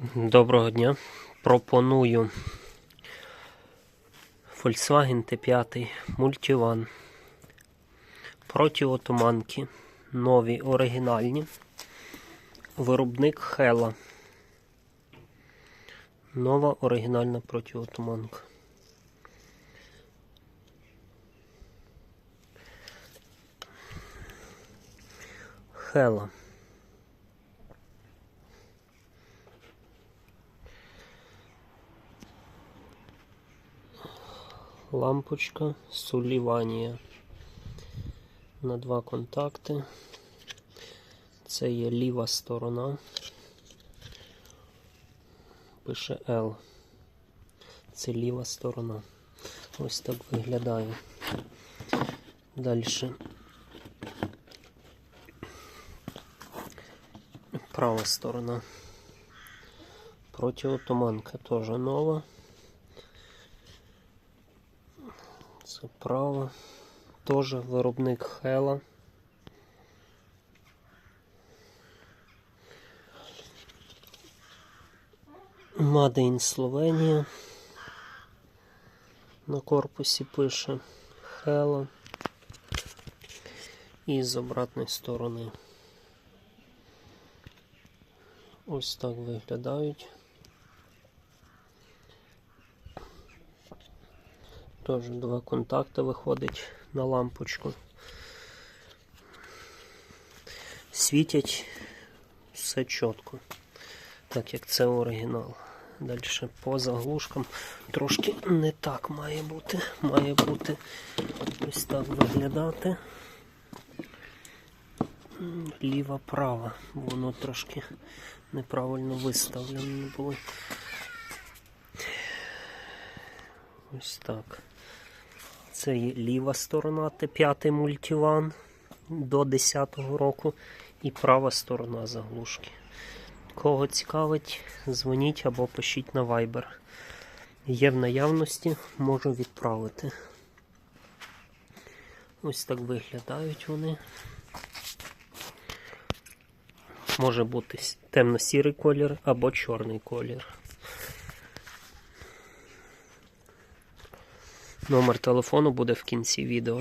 Доброго дня. Пропоную Volkswagen T5 Multivan. Протиотуманки. Нові оригінальні. Виробник Hella. Нова оригінальна протиотуманка. Hella. Лампочка Суліванія на два контакти. Це є ліва сторона. Пише L. Це ліва сторона. Ось так виглядає. Далі. Права сторона. Протиотуманка теж нова. Це право. Теж виробник Хела. Made in Словенія. На корпусі пише Хела. І з обратної сторони. Ось так виглядають. Теж два контакти виходить на лампочку. Світять все чітко, так як це оригінал. Далі по заглушкам трошки не так має бути. Має бути ось так виглядати. Ліва права, воно трошки неправильно виставлено було. Ось так. Це ліва сторона Т5 мультиван до 10-го року і права сторона заглушки. Кого цікавить, дзвоніть або пишіть на Viber. Є в наявності, можу відправити. Ось так виглядають вони. Може бути темно-сірий колір або чорний колір. Номер телефону буде в кінці відео.